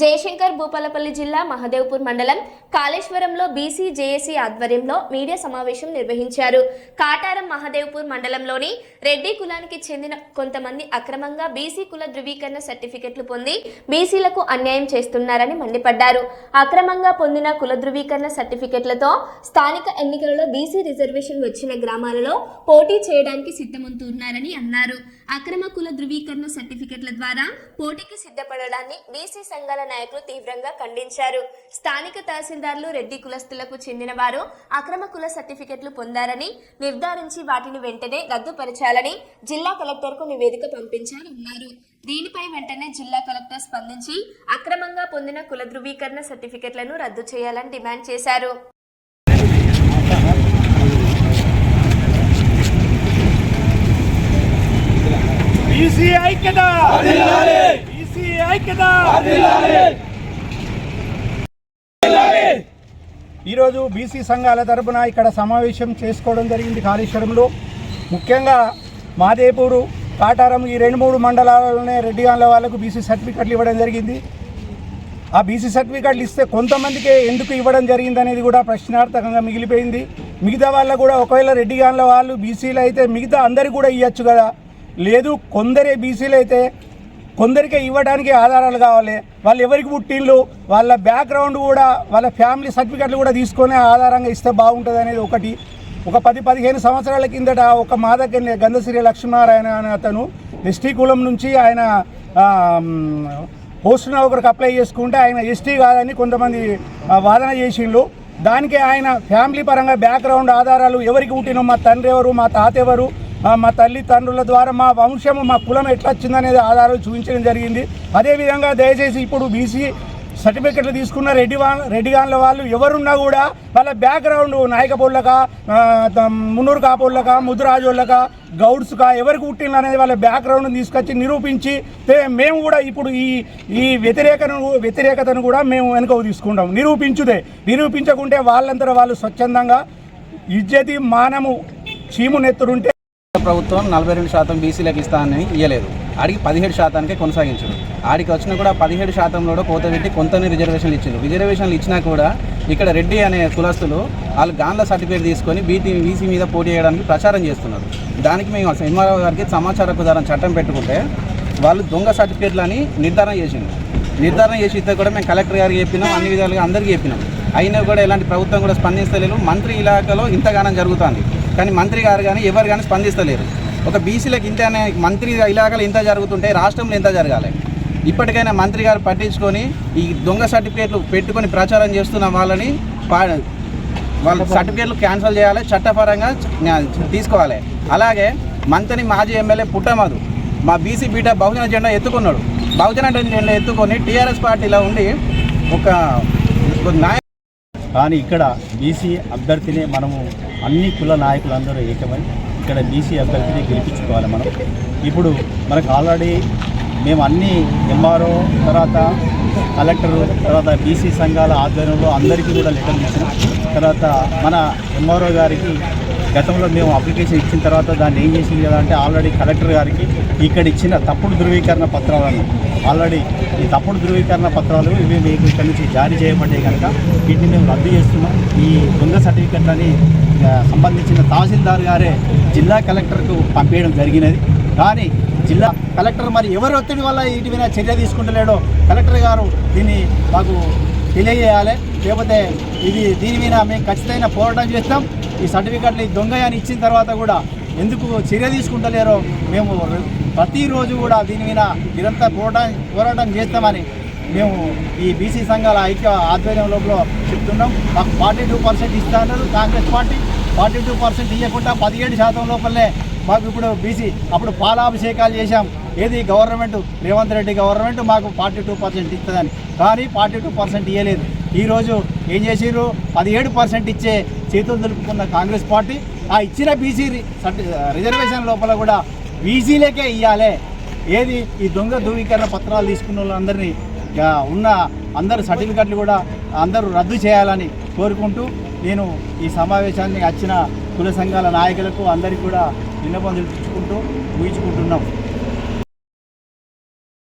జయశంకర్ భూపాలపల్లి జిల్లా మహదేవ్పూర్ మండలం కాళేశ్వరంలో బీసీ జేఏసీ ఆధ్వర్యంలో మీడియా సమావేశం నిర్వహించారు. కాటారం మహదేవ్పూర్ మండలంలోని రెడ్డి కులానికి చెందిన కొంతమంది అక్రమంగా బీసీ కుల ధృవీకరణ సర్టిఫికెట్లు పొంది బీసీలకు అన్యాయం చేస్తున్నారని మండిపడ్డారు. అక్రమంగా పొందిన కుల ధృవీకరణ సర్టిఫికెట్లతో స్థానిక ఎన్నికలలో బీసీ రిజర్వేషన్ వచ్చిన గ్రామాలలో పోటీ చేయడానికి సిద్ధమవుతున్నారని అన్నారు. అక్రమ కుల ధృవీకరణ సర్టిఫికెట్ల ద్వారా పోటీకి సిద్ధపడడాన్ని బీసీ సంఘాల నాయకులు తీవ్రంగా ఖండించారు. స్థానిక తహసీల్దార్లు రెడ్డి కులస్తులకు చెందిన వారు అక్రమ కుల సర్టిఫికెట్లు పొందారని నిర్ధారించి వాటిని వెంటనే రద్దుపరచాలని జిల్లా కలెక్టర్కు నివేదిక పంపించారన్నారు. దీనిపై వెంటనే జిల్లా కలెక్టర్ స్పందించి అక్రమంగా పొందిన కుల ధృవీకరణ సర్టిఫికెట్లను రద్దు చేయాలని డిమాండ్ చేశారు. బీసీ ఐక్యత! బీసీ ఐక్యత! ఈరోజు బీసీ సంఘాల తరపున ఇక్కడ సమావేశం చేసుకోవడం జరిగింది కాళేశ్వరంలో. ముఖ్యంగా మాదేపూరు కాటారం ఈ రెండు మూడు మండలాలలోనే రెడ్డిగాన్ల వాళ్ళకు బీసీ సర్టిఫికెట్లు ఇవ్వడం జరిగింది. ఆ బీసీ సర్టిఫికెట్లు ఇస్తే కొంతమందికే ఎందుకు ఇవ్వడం జరిగింది అనేది కూడా ప్రశ్నార్థకంగా మిగిలిపోయింది. మిగతా వాళ్ళకు కూడా ఒకవేళ రెడ్డిగాన్ల వాళ్ళు బీసీలు అయితే మిగతా అందరికి కూడా ఇవ్వచ్చు కదా. లేదు కొందరే బీసీలు అయితే కొందరికే ఇవ్వడానికి ఆధారాలు కావాలి. వాళ్ళు ఎవరికి పుట్టిళ్ళు వాళ్ళ బ్యాక్గ్రౌండ్ కూడా వాళ్ళ ఫ్యామిలీ సర్టిఫికెట్లు కూడా తీసుకొని ఆధారంగా ఇస్తే బాగుంటుంది అనేది ఒకటి. ఒక పది పదిహేను సంవత్సరాల కిందట ఒక మా దగ్గర గంధశ్రీ లక్ష్మీనారాయణ అనే అతను ఎస్టీ కులం నుంచి ఆయన ఆ, పోస్ట్ ఒకరికి అప్లై చేసుకుంటే ఆయన ఎస్టీ కాదని కొంతమంది వాదన చేసిండ్రు దానికి ఆయన ఫ్యామిలీ పరంగా బ్యాక్గ్రౌండ్ ఆధారాలు ఎవరికి పుట్టినో మా తండ్రి ఎవరు మా తాత ఎవరు మా తల్లిదండ్రుల ద్వారా మా వంశము మా కులం ఎట్లా వచ్చిందనేది ఆధారాలు చూపించడం జరిగింది. అదేవిధంగా దయచేసి ఇప్పుడు బీసీ సర్టిఫికెట్లు తీసుకున్న రెడ్డి వా రెడ్డిగాన్ల వాళ్ళు ఎవరున్నా కూడా వాళ్ళ బ్యాక్గ్రౌండ్ నాయకపోళ్ళక మున్నూరు కాపోళ్ళక ముద్దురాజోళ్ళక గౌడ్స్కా ఎవరికి పుట్టిన అనేది వాళ్ళ బ్యాక్గ్రౌండ్ తీసుకొచ్చి నిరూపించి మేము కూడా ఇప్పుడు ఈ ఈ వ్యతిరేకను వ్యతిరేకతను కూడా మేము వెనుకకు తీసుకుంటాం. నిరూపించుదే. నిరూపించకుంటే వాళ్ళంతా వాళ్ళు స్వచ్ఛందంగా ఇజ్జతి మానము చీము నెత్తురుంటే ప్రభుత్వం నలభై రెండు శాతం బీసీలకు ఇస్తానని ఇవ్వలేదు ఆడికి పదిహేడు శాతానికే కొనసాగించారు. ఆడికి వచ్చినా కూడా పదిహేడు శాతంలో కోత పెట్టి కొంతనే రిజర్వేషన్లు ఇచ్చారు. రిజర్వేషన్లు ఇచ్చినా కూడా ఇక్కడ రెడ్డి అనే కులస్తులు వాళ్ళు గాన్ల సర్టిఫికేట్ తీసుకొని బీటీ బీసీ మీద పోటీ చేయడానికి ప్రచారం చేస్తున్నారు. దానికి మేము అసలు ఎంఆర్ఓ గారికి సమాచార హక్కుదారం చట్టం పెట్టుకుంటే వాళ్ళు దొంగ సర్టిఫికేట్లు అని నిర్ధారణ చేసింది నిర్ధారణ చేసి ఇస్తే కూడా మేము కలెక్టర్ గారికి చెప్పినాం అన్ని విధాలుగా అందరికీ చెప్పినాం. అయినా కూడా ఎలాంటి ప్రభుత్వం కూడా స్పందిస్తలేదు. మంత్రి ఇలాకాలో ఇంతగానం జరుగుతుంది. కానీ మంత్రి గారు కానీ ఎవరు కానీ స్పందిస్తలేరు. ఒక బీసీలకు ఇంత మంత్రి ఇలాకాలో ఇంత జరుగుతుంటే రాష్ట్రంలో ఎంత జరగాలి. ఇప్పటికైనా మంత్రి గారు పట్టించుకొని ఈ దొంగ సర్టిఫికేట్లు పెట్టుకొని ప్రచారం చేస్తున్న వాళ్ళని పా వాళ్ళ సర్టిఫికేట్లు క్యాన్సిల్ చేయాలి చట్టపరంగా తీసుకోవాలి. అలాగే మంత్రి మాజీ ఎమ్మెల్యే పుట్టమధు మా బీసీ బీట బహుజన జెండా ఎత్తుకున్నాడు. బహుజన జెండా ఎత్తుకొని టీఆర్ఎస్ పార్టీలో ఉండి ఒక ఒక నాయ కానీ ఇక్కడ బీసీ అభ్యర్థినే మనము అన్ని కుల నాయకులందరూ ఏకమై ఇక్కడ బీసీ అభ్యర్థిని గెలిపించుకోవాలి మనం. ఇప్పుడు మనకు ఆల్రెడీ మేము అన్ని ఎంఆర్ఓ తర్వాత కలెక్టర్ తర్వాత బీసీ సంఘాల ఆధ్వర్యంలో అందరికీ కూడా లెటర్ ఇచ్చినాం తర్వాత మన ఎంఆర్ఓ గారికి గతంలో మేము అప్లికేషన్ ఇచ్చిన తర్వాత దాన్ని ఏం చేసింది కదా అంటే ఆల్రెడీ కలెక్టర్ గారికి ఇక్కడ ఇచ్చిన తప్పుడు ధృవీకరణ పత్రాలను ఆల్రెడీ ఈ తప్పుడు ధృవీకరణ పత్రాలు ఇవి మీకు ఇక్కడ నుంచి జారీ చేయబడ్డాయి కనుక వీటిని మేము రద్దు చేస్తున్నాం. ఈ దొంగ సర్టిఫికెట్లని సంబంధించిన తహసీల్దార్ గారే జిల్లా కలెక్టర్కు పంపేయడం జరిగినది. కానీ జిల్లా కలెక్టర్ మరి ఎవరి ఒత్తిడి వల్ల వీటి మీద చర్య తీసుకుంటలేడో కలెక్టర్ గారు దీన్ని మాకు తెలియజేయాలి. లేకపోతే ఇది దీని మీద మేము ఖచ్చితమైన పోరాటం చేస్తాం. ఈ సర్టిఫికెట్లు దొంగ అని ఇచ్చిన తర్వాత కూడా ఎందుకు చర్య తీసుకుంటలేరో మేము ప్రతిరోజు కూడా దీని మీద నిరంతర పోరాటం పోరాటం చేస్తామని మేము ఈ బీసీ సంఘాల ఐక్య ఆధ్వర్యం లోపల చెప్తున్నాం. మాకు ఫార్టీ టూ పర్సెంట్ ఇస్తున్నారు Congress party. Forty two percent ఇవ్వకుండా పదిహేడు శాతం లోపలనే మాకు ఇప్పుడు బీసీ అప్పుడు పాలాభిషేకాలు చేశాం. ఏది గవర్నమెంట్ రేవంత్ రెడ్డి గవర్నమెంట్ మాకు ఫార్టీ టూ పర్సెంట్ ఇస్తుందని. కానీ ఫార్టీ టూ పర్సెంట్ ఇవ్వలేదు ఈరోజు ఏం చేసిర్రు? పదిహేడు పర్సెంట్ ఇచ్చే చేతులు దులుపుకున్న కాంగ్రెస్ పార్టీ ఆ ఇచ్చిన బీసీ రిజర్వేషన్ లోపల కూడా బీసీలకే ఇవ్వాలి ఏది? ఈ దొంగ ధృవీకరణ పత్రాలు తీసుకున్న వాళ్ళందరినీ ఉన్న అందరు సర్టిఫికెట్లు కూడా అందరూ రద్దు చేయాలని కోరుకుంటూ నేను ఈ సమావేశాన్ని వచ్చిన కుల సంఘాల నాయకులకు అందరికీ కూడా విన్నపం తెలుపుకుంటూ ముగించుకుంటున్నాం.